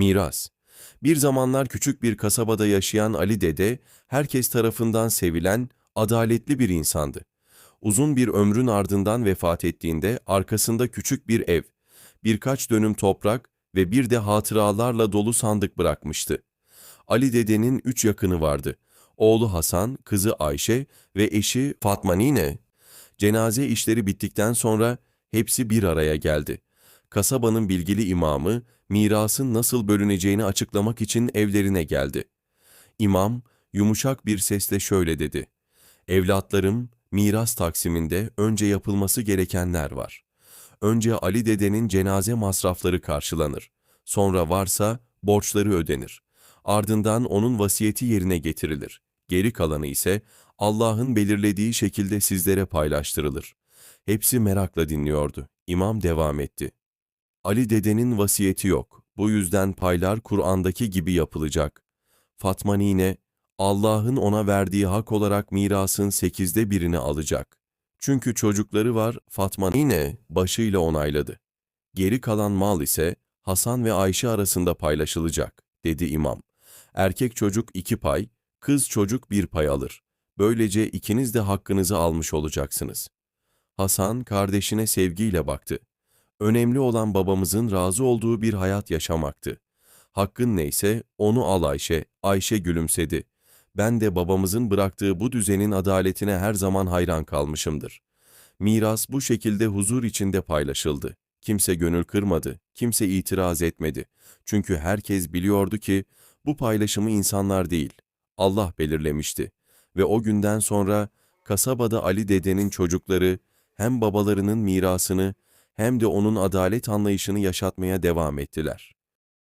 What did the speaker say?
Miras Bir zamanlar küçük bir kasabada yaşayan Ali Dede, herkes tarafından sevilen, adaletli bir insandı. Uzun bir ömrün ardından vefat ettiğinde arkasında küçük bir ev, birkaç dönüm toprak ve bir de hatıralarla dolu sandık bırakmıştı. Ali Dede'nin üç yakını vardı. Oğlu Hasan, kızı Ayşe ve eşi Fatma Nine. Cenaze işleri bittikten sonra hepsi bir araya geldi. Kasabanın bilgili imamı, mirasın nasıl bölüneceğini açıklamak için evlerine geldi. İmam, yumuşak bir sesle şöyle dedi. Evlatlarım, miras taksiminde önce yapılması gerekenler var. Önce Ali dedenin cenaze masrafları karşılanır. Sonra varsa borçları ödenir. Ardından onun vasiyeti yerine getirilir. Geri kalanı ise Allah'ın belirlediği şekilde sizlere paylaştırılır. Hepsi merakla dinliyordu. İmam devam etti. Ali dedenin vasiyeti yok. Bu yüzden paylar Kur'an'daki gibi yapılacak. Fatma nine, Allah'ın ona verdiği hak olarak mirasın sekizde birini alacak. Çünkü çocukları var, Fatma nine başıyla onayladı. Geri kalan mal ise Hasan ve Ayşe arasında paylaşılacak, dedi imam. Erkek çocuk iki pay, kız çocuk bir pay alır. Böylece ikiniz de hakkınızı almış olacaksınız. Hasan kardeşine sevgiyle baktı. Önemli olan babamızın razı olduğu bir hayat yaşamaktı. Hakkın neyse onu al Ayşe, Ayşe gülümsedi. Ben de babamızın bıraktığı bu düzenin adaletine her zaman hayran kalmışımdır. Miras bu şekilde huzur içinde paylaşıldı. Kimse gönül kırmadı, kimse itiraz etmedi. Çünkü herkes biliyordu ki bu paylaşımı insanlar değil, Allah belirlemişti. Ve o günden sonra kasabada Ali dedenin çocukları hem babalarının mirasını hem de onun adalet anlayışını yaşatmaya devam ettiler.